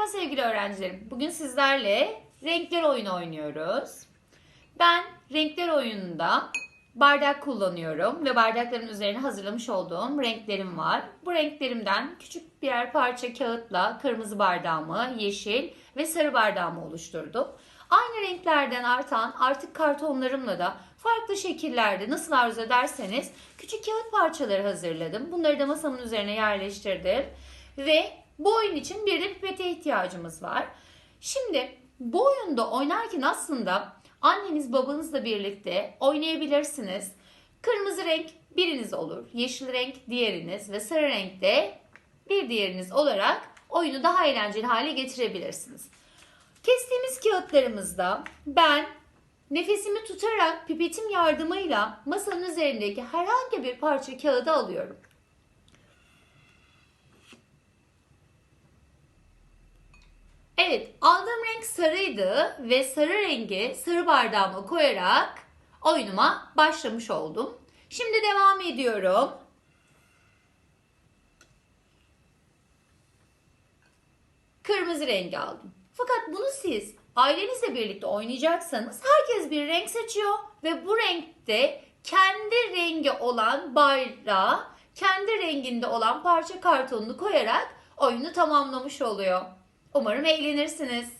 Merhaba sevgili öğrencilerim. Bugün sizlerle renkler oyunu oynuyoruz. Ben renkler oyununda bardak kullanıyorum ve bardakların üzerine hazırlamış olduğum renklerim var. Bu renklerimden küçük birer parça kağıtla kırmızı bardağımı, yeşil ve sarı bardağımı oluşturdum. Aynı renklerden artan artık kartonlarımla da farklı şekillerde nasıl arzu ederseniz küçük kağıt parçaları hazırladım. Bunları da masamın üzerine yerleştirdim. Ve bu oyun için bir de pipete ihtiyacımız var. Şimdi bu oyunda oynarken aslında anneniz babanızla birlikte oynayabilirsiniz. Kırmızı renk biriniz olur, yeşil renk diğeriniz ve sarı renk de bir diğeriniz olarak oyunu daha eğlenceli hale getirebilirsiniz. Kestiğimiz kağıtlarımızda ben nefesimi tutarak pipetim yardımıyla masanın üzerindeki herhangi bir parça kağıdı alıyorum. Evet, aldığım renk sarıydı ve sarı rengi sarı bardağıma koyarak oyunuma başlamış oldum. Şimdi devam ediyorum. Kırmızı rengi aldım. Fakat bunu siz ailenizle birlikte oynayacaksanız herkes bir renk seçiyor ve bu renkte kendi rengi olan bayrağı, kendi renginde olan parça kartonunu koyarak oyunu tamamlamış oluyor. Umarım eğlenirsiniz.